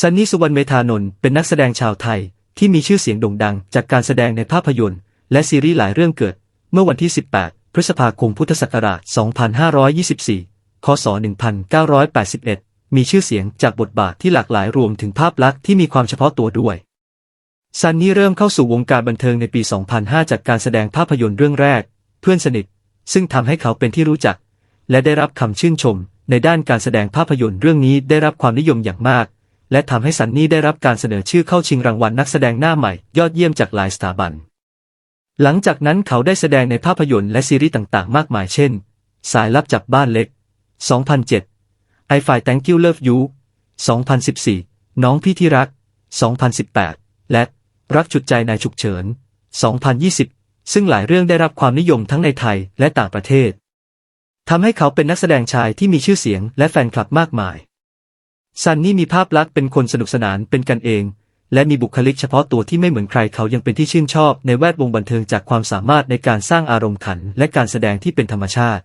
ซันนี่สุวรรณเมธานนท์เป็นนักแสดงชาวไทย ที่มีชื่อเสียงโด่งดังจากการแสดงในภาพยนตร์ และซีรีส์หลายเรื่องเกิด เมื่อวันที่ 18 พฤษภาคมพุทธศักราช 2524 คศ 1981 มีชื่อเสียงจากบทบาทที่หลากหลายรวมถึงภาพลักษณ์ที่มีความเฉพาะตัวด้วย ซันนี่เริ่มเข้าสู่วงการบันเทิงในปี 2005 จากการแสดงภาพยนตร์เรื่องแรก เพื่อนสนิท ซึ่งทำให้เขาเป็นที่รู้จัก และได้รับคำชื่นชม ในด้านการแสดงภาพยนตร์เรื่องนี้ได้รับความนิยมอย่างมาก และทำให้ซันนี่ได้รับการเสนอชื่อเข้าชิงรางวัลนักแสดงหน้าใหม่ ยอดเยี่ยมจากหลายสถาบัน หลังจากนั้นเขาได้แสดงในภาพยนตร์และซีรีส์ต่างๆ มากมายเช่น สายลับจับบ้านเล็ก 2007 I f i Thank You Love You 2014 น้องพี่ที่รัก 2018 และรักจุดใจนายฉุกเฉิน 2020 ซึ่งหลายเรื่องได้รับความนิยมทั้งในไทยและต่างประเทศทำให้เขาเป็นนักแสดงชายที่มีชื่อเสียงและแฟนคลับมากมาย ซันนี่มีภาพลักษณ์เป็นคนสนุกสนานเป็นกันเอง และมีบุคลิกเฉพาะตัวที่ไม่เหมือนใครเขายังเป็นที่ชื่นชอบในแวดวงบันเทิงจากความสามารถในการสร้างอารมณ์ขันและการแสดงที่เป็นธรรมชาติ